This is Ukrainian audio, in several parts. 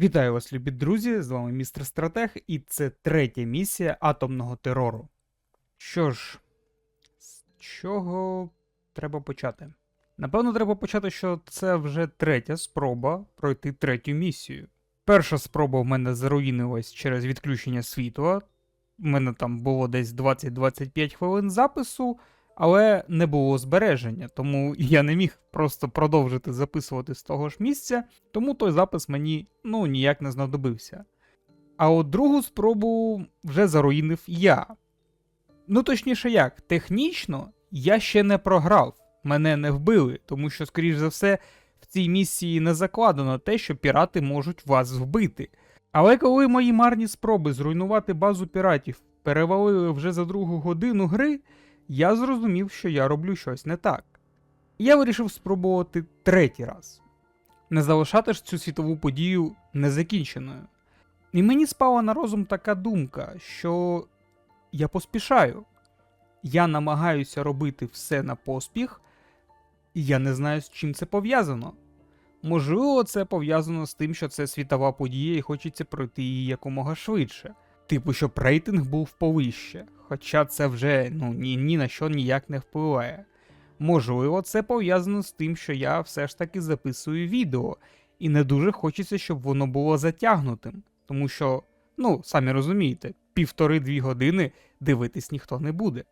Вітаю вас, любі друзі! З вами містер Стратег, і це третя місія атомного терору. Що ж, з чого треба почати? Напевно, треба почати, що це вже третя спроба пройти третю місію. Перша спроба в мене заруїнилась через відключення світла. У мене там було десь 20-25 хвилин запису, але не було збереження, тому я не міг просто продовжити записувати з того ж місця, тому той запис мені ну ніяк не знадобився. А от другу спробу вже заруїнив я. Ну, точніше як, технічно я ще не програв, мене не вбили, тому що, скоріш за все, в цій місії не закладено те, що пірати можуть вас вбити. Але коли мої марні спроби зруйнувати базу піратів перевалили вже за другу годину гри, я зрозумів, що я роблю щось не так. Я вирішив спробувати третій раз. Не залишати ж цю світову подію незакінченою. І мені спала на розум така думка, що я поспішаю. Я намагаюся робити все на поспіх, і я не знаю, з чим це пов'язано. Можливо, це пов'язано з тим, що це світова подія і хочеться пройти її якомога швидше. Типу, щоб рейтинг був повище, хоча це вже ну, ні, ні на що ніяк не впливає. Можливо, це пов'язано з тим, що я все ж таки записую відео, і не дуже хочеться, щоб воно було затягнутим, тому що, ну, самі розумієте, півтори-дві години дивитись ніхто не буде.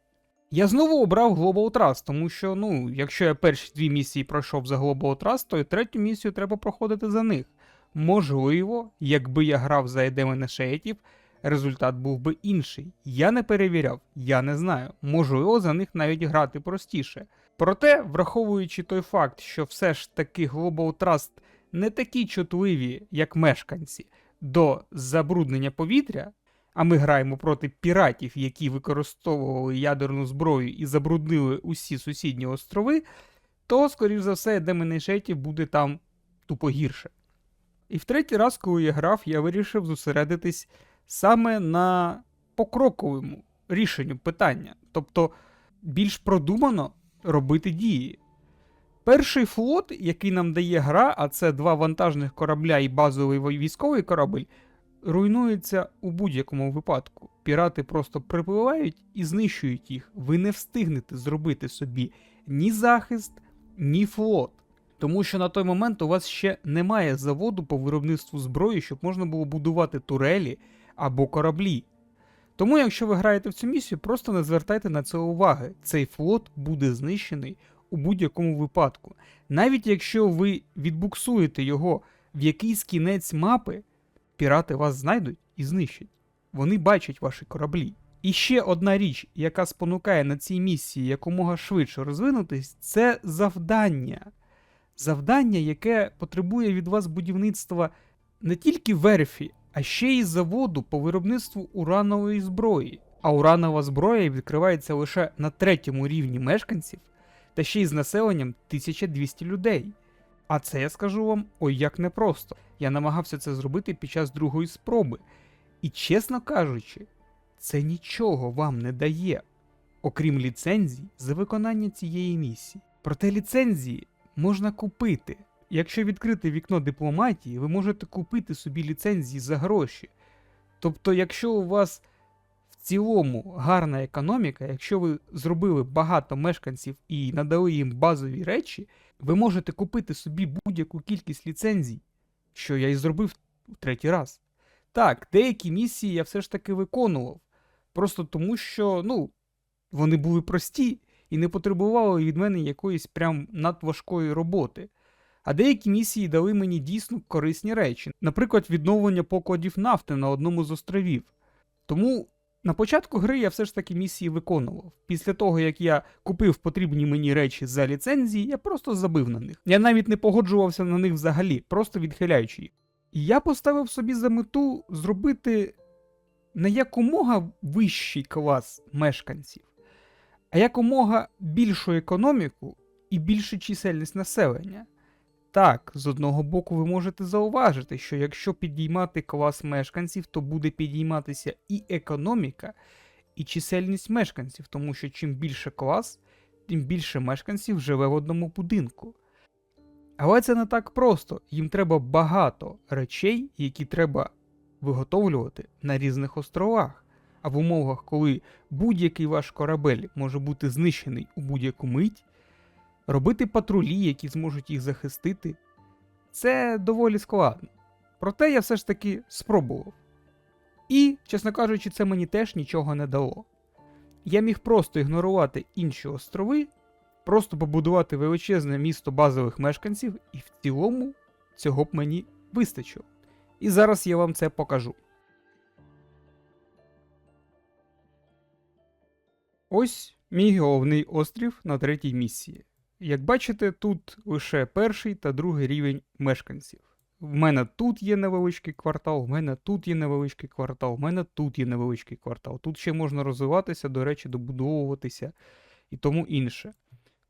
Я знову обрав Global Trust, тому що, ну, якщо я перші дві місії пройшов за Global Trust, то і третю місію треба проходити за них. Можливо, якби я грав за Едемена Шеєтів, результат був би інший. Я не перевіряв, я не знаю. Можливо, за них навіть грати простіше. Проте, враховуючи той факт, що все ж таки Global Trust не такі чутливі, як мешканці, до забруднення повітря, а ми граємо проти піратів, які використовували ядерну зброю і забруднили усі сусідні острови, то, скоріш за все, Демон Шейтів буде там тупо гірше. І в третій раз, коли я грав, я вирішив зосередитись саме на покроковому рішенню питання, тобто більш продумано робити дії. Перший флот, який нам дає гра, а це два вантажних корабля і базовий військовий корабель, руйнується у будь-якому випадку. Пірати просто припливають і знищують їх. Ви не встигнете зробити собі ні захист, ні флот. Тому що на той момент у вас ще немає заводу по виробництву зброї, щоб можна було будувати турелі або кораблі. Тому, якщо ви граєте в цю місію, просто не звертайте на це уваги. Цей флот буде знищений у будь-якому випадку. Навіть якщо ви відбуксуєте його в якийсь кінець мапи, пірати вас знайдуть і знищать. Вони бачать ваші кораблі. І ще одна річ, яка спонукає на цій місії якомога швидше розвинутись, це завдання. Завдання, яке потребує від вас будівництва не тільки верфі, а ще й заводу по виробництву уранової зброї. А уранова зброя відкривається лише на третьому рівні мешканців та ще й з населенням 1200 людей. А це я скажу вам ой як непросто. Я намагався це зробити під час другої спроби. І чесно кажучи, це нічого вам не дає, окрім ліцензій за виконання цієї місії. Проте ліцензії можна купити. Якщо відкрити вікно дипломатії, ви можете купити собі ліцензії за гроші. Тобто, якщо у вас в цілому гарна економіка, якщо ви зробили багато мешканців і надали їм базові речі, ви можете купити собі будь-яку кількість ліцензій, що я і зробив в третій раз. Так, деякі місії я все ж таки виконував, просто тому що, ну, вони були прості і не потребували від мене якоїсь прям надважкої роботи. А деякі місії дали мені дійсно корисні речі, наприклад, відновлення покладів нафти на одному з островів. Тому на початку гри я все ж таки місії виконував. Після того, як я купив потрібні мені речі за ліцензії, я просто забив на них. Я навіть не погоджувався на них взагалі, просто відхиляючи їх. І я поставив собі за мету зробити не якомога вищий клас мешканців, а якомога більшу економіку і більшу чисельність населення. Так, з одного боку, ви можете зауважити, що якщо підіймати клас мешканців, то буде підійматися і економіка, і чисельність мешканців, тому що чим більше клас, тим більше мешканців живе в одному будинку. Але це не так просто. Їм треба багато речей, які треба виготовлювати на різних островах. А в умовах, коли будь-який ваш корабель може бути знищений у будь-яку мить, робити патрулі, які зможуть їх захистити, це доволі складно. Проте я все ж таки спробував. І, чесно кажучи, це мені теж нічого не дало. Я міг просто ігнорувати інші острови, просто побудувати величезне місто базових мешканців, і в цілому цього б мені вистачило. І зараз я вам це покажу. Ось мій головний острів на третій місії. Як бачите, тут лише перший та другий рівень мешканців. В мене тут є невеличкий квартал, в мене тут є невеличкий квартал, в мене тут є невеличкий квартал. Тут ще можна розвиватися, до речі, добудовуватися і тому інше.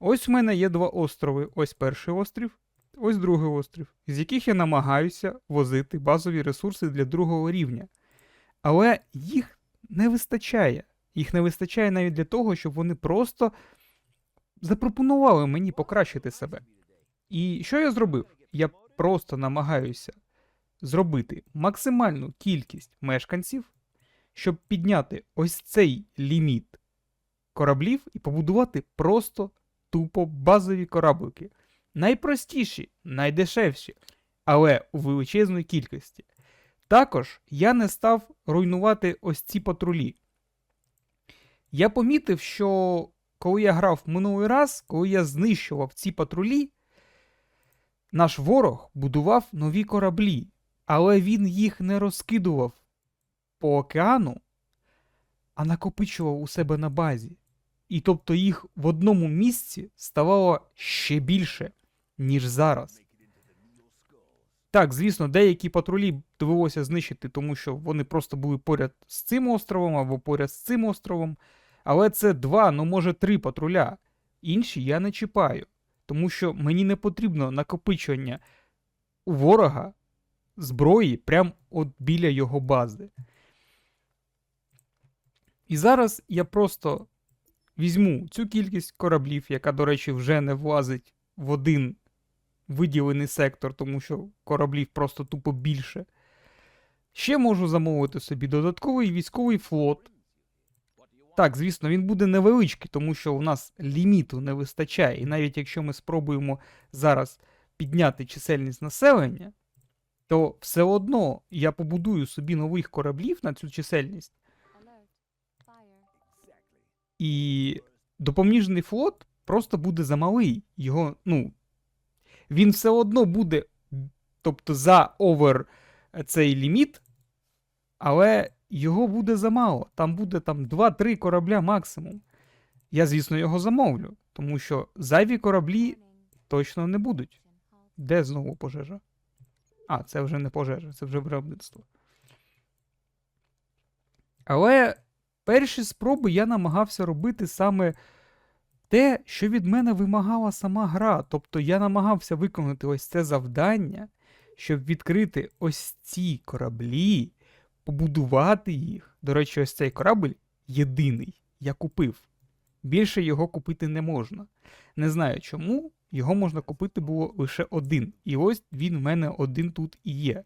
Ось в мене є два острови. Ось перший острів, ось другий острів, з яких я намагаюся возити базові ресурси для другого рівня. Але їх не вистачає. Їх не вистачає навіть для того, щоб вони просто запропонували мені покращити себе. І що я зробив? Я просто намагаюся зробити максимальну кількість мешканців, щоб підняти ось цей ліміт кораблів і побудувати просто тупо базові кораблики. Найпростіші, найдешевші, але у величезної кількості. Також я не став руйнувати ось ці патрулі. Я помітив, що коли я грав минулий раз, коли я знищував ці патрулі, наш ворог будував нові кораблі, але він їх не розкидував по океану, а накопичував у себе на базі. І тобто їх в одному місці ставало ще більше, ніж зараз. Так, звісно, деякі патрулі довелося знищити, тому що вони просто були поряд з цим островом або поряд з цим островом. Але це два, ну може три патруля. Інші я не чіпаю, тому що мені не потрібно накопичення у ворога зброї прямо от біля його бази. І зараз я просто візьму цю кількість кораблів, яка, до речі, вже не влазить в один виділений сектор, тому що кораблів просто тупо більше. Ще можу замовити собі додатковий військовий флот. Так, звісно, він буде невеличкий, тому що у нас ліміту не вистачає. І навіть якщо ми спробуємо зараз підняти чисельність населення, то все одно я побудую собі нових кораблів на цю чисельність. І допоміжний флот просто буде замалий. Його, ну, він все одно буде, тобто за овер цей ліміт, але його буде замало. Там буде там 2-3 корабля максимум. Я, звісно, його замовлю, тому що зайві кораблі точно не будуть. Де знову пожежа? А, це вже не пожежа, це вже виробництво. Але перші спроби я намагався робити саме те, що від мене вимагала сама гра. Тобто я намагався виконати ось це завдання, щоб відкрити ось ці кораблі, побудувати їх. До речі, ось цей корабль єдиний. Я купив. Більше його купити не можна. Не знаю чому, його можна купити було лише один. І ось він в мене один тут і є.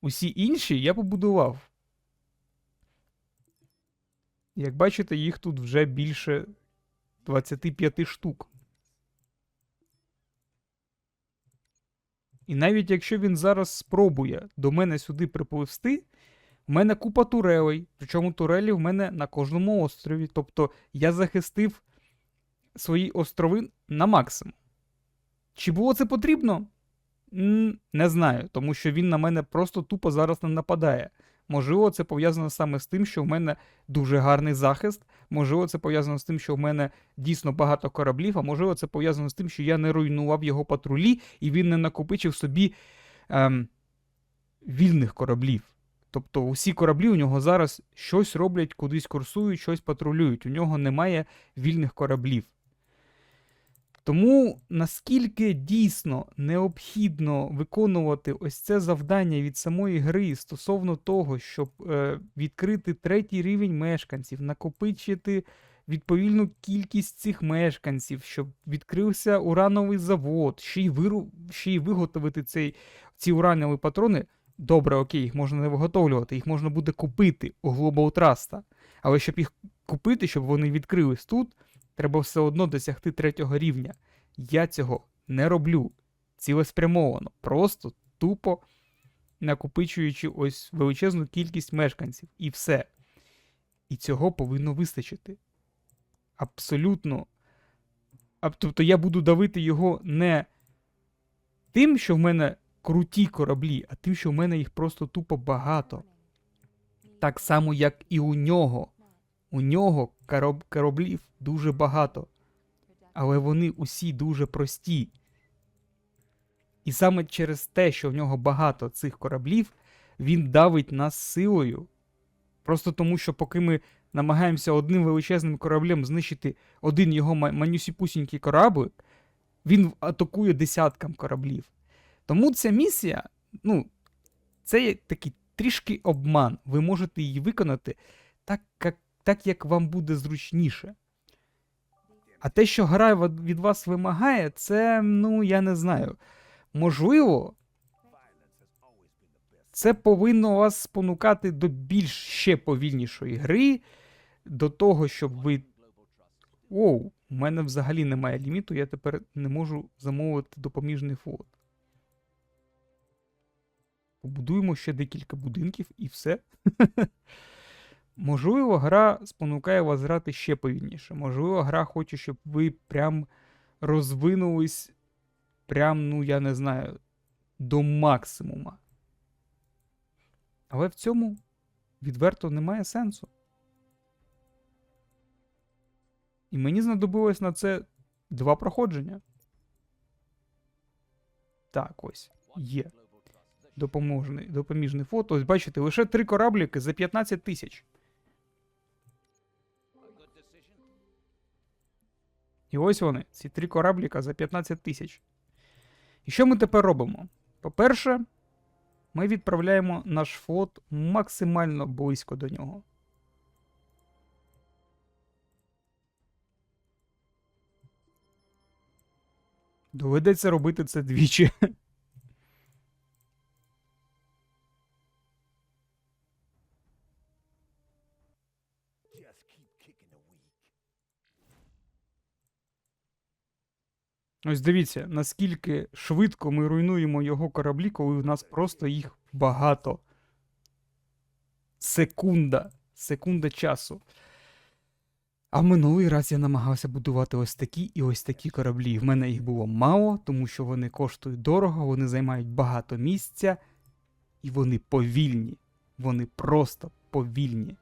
Усі інші я побудував. Як бачите, їх тут вже більше 25 штук. І навіть якщо він зараз спробує до мене сюди припливсти, в мене купа турелей. Причому турелі в мене на кожному острові. Тобто я захистив свої острови на максимум. Чи було це потрібно? Не знаю, тому що він на мене просто тупо зараз не нападає. Можливо, це пов'язано саме з тим, що в мене дуже гарний захист. Можливо, це пов'язано з тим, що в мене дійсно багато кораблів, а можливо, це пов'язано з тим, що я не руйнував його патрулі, і він не накопичив собі ем, вільних кораблів. Тобто усі кораблі у нього зараз щось роблять, кудись курсують, щось патрулюють. У нього немає вільних кораблів. Тому наскільки дійсно необхідно виконувати ось це завдання від самої гри стосовно того, щоб е, відкрити третій рівень мешканців, накопичити відповільну кількість цих мешканців, щоб відкрився урановий завод, ще й виру... ще й виготовити цей... ці уранові патрони. Добре, окей, їх можна не виготовлювати, їх можна буде купити у Global Trust. Але щоб їх купити, щоб вони відкрились тут, треба все одно досягти третього рівня. Я цього не роблю цілеспрямовано, просто тупо накопичуючи ось величезну кількість мешканців. І все. І цього повинно вистачити. Абсолютно. Тобто я буду давити його не тим, що в мене круті кораблі, а тим, що в мене їх просто тупо багато. Так само, як і у нього. У нього короб- кораблів дуже багато, але вони усі дуже прості. І саме через те, що в нього багато цих кораблів, він давить нас силою. Просто тому, що поки ми намагаємося одним величезним кораблем знищити один його ма- манюсіпусінький кораблик, він атакує десяткам кораблів. Тому ця місія, ну, це є такий трішки обман. Ви можете її виконати так, як, так, як вам буде зручніше. А те, що гра від вас вимагає, це, ну, я не знаю. Можливо, це повинно вас спонукати до більш ще повільнішої гри, до того, щоб ви. Оу, у мене взагалі немає ліміту, я тепер не можу замовити допоміжний флот. Побудуємо ще декілька будинків і все. Можливо, гра спонукає вас грати ще повільніше. Можливо, гра хоче, щоб ви прям розвинулись, прям, ну, я не знаю, до максимума. Але в цьому відверто немає сенсу. І мені знадобилось на це два проходження. Так, ось. Є. Допоможний, допоміжне фото. Ось бачите, лише три корабліки за 15 тисяч. І ось вони, ці три корабліка за 15 тисяч. І що ми тепер робимо? По-перше, ми відправляємо наш флот максимально близько до нього. Доведеться робити це двічі. Ось дивіться, наскільки швидко ми руйнуємо його кораблі, коли в нас просто їх багато. Секунда. Секунда часу. А минулий раз я намагався будувати ось такі і ось такі кораблі. В мене їх було мало, тому що вони коштують дорого, вони займають багато місця, і вони повільні. Вони просто повільні.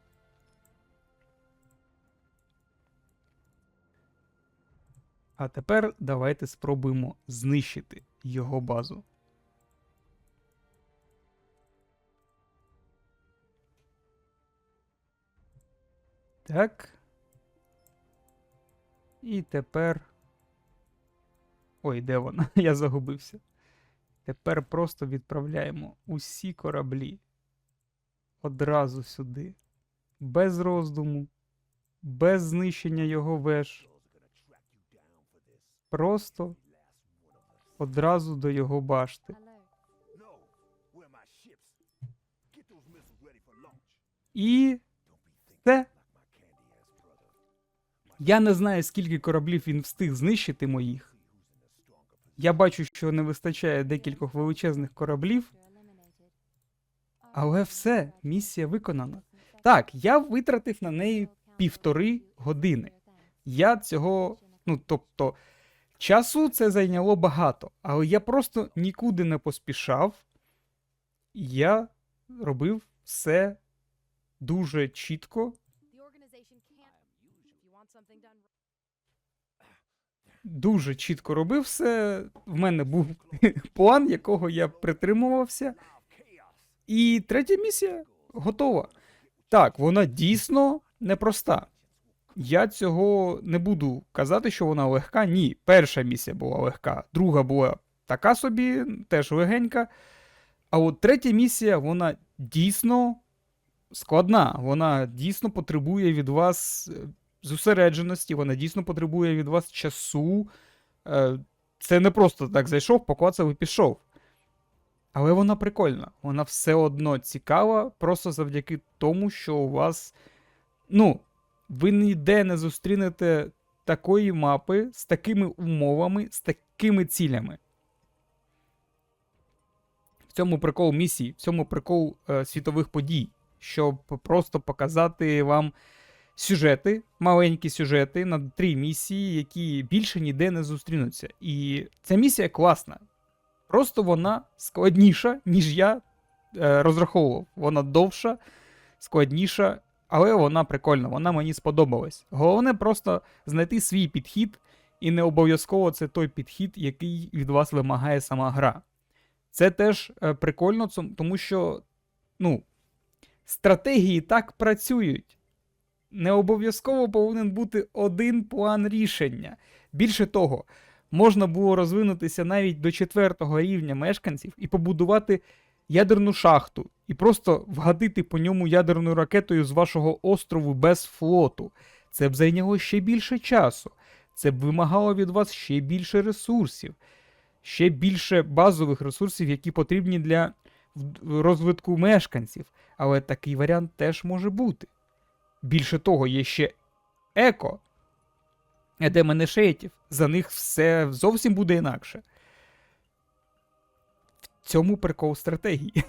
А тепер давайте спробуємо знищити його базу. Так. І тепер. Ой, де вона? Я загубився. Тепер просто відправляємо усі кораблі одразу сюди. Без роздуму, без знищення його веж. Просто одразу до його башти. І це я не знаю, скільки кораблів він встиг знищити моїх. Я бачу, що не вистачає декількох величезних кораблів, але все, місія виконана. Так, я витратив на неї півтори години. Я цього, ну тобто, часу це зайняло багато, але я просто нікуди не поспішав. Я робив все дуже чітко, дуже чітко робив все. В мене був план, якого я притримувався. І третя місія готова. Так, вона дійсно непроста. Я цього не буду казати, що вона легка. Ні, перша місія була легка, друга була така собі, теж легенька. А от третя місія, вона дійсно складна. Вона дійсно потребує від вас е, зосередженості, вона дійсно потребує від вас часу. Е, Це не просто так зайшов, поклацав і пішов. Але вона прикольна. Вона все одно цікава, просто завдяки тому, що у вас. Ну, ви ніде не зустрінете такої мапи з такими умовами, з такими цілями. В цьому прикол місії, в цьому прикол е, світових подій, щоб просто показати вам сюжети, маленькі сюжети на три місії, які більше ніде не зустрінуться. І ця місія класна. Просто вона складніша, ніж я е, розраховував. Вона довша, складніша, але вона прикольна, вона мені сподобалась. Головне просто знайти свій підхід, і не обов'язково це той підхід, який від вас вимагає сама гра. Це теж е, прикольно, тому що ну, стратегії так працюють. Не обов'язково повинен бути один план рішення. Більше того, можна було розвинутися навіть до четвертого рівня мешканців і побудувати ядерну шахту, і просто вгадити по ньому ядерною ракетою з вашого острову без флоту. Це б зайняло ще більше часу. Це б вимагало від вас ще більше ресурсів, ще більше базових ресурсів, які потрібні для розвитку мешканців. Але такий варіант теж може бути. Більше того, є ще еко, едеманешейтів. За них все зовсім буде інакше. Цьому прикол стратегії.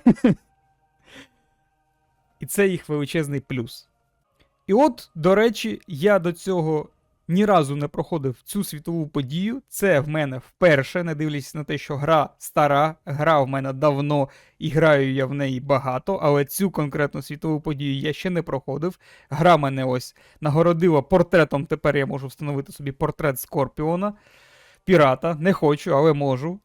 І це їх величезний плюс. І от, до речі, я до цього ні разу не проходив цю світову подію. Це в мене вперше, не дивлячись на те, що гра стара, гра в мене давно і граю я в неї багато, але цю конкретну світову подію я ще не проходив. Гра мене ось нагородила портретом. Тепер я можу встановити собі портрет Скорпіона. Пірата. Не хочу, але можу.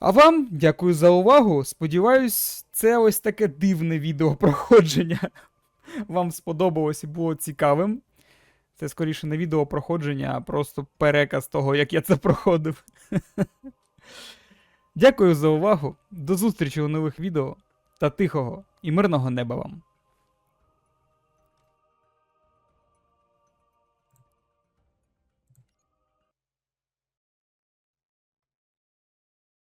А вам дякую за увагу. Сподіваюсь, це ось таке дивне відео проходження. Вам сподобалось і було цікавим. Це скоріше не відео проходження, а просто переказ того, як я це проходив. Дякую за увагу. До зустрічі у нових відео та тихого і мирного неба вам.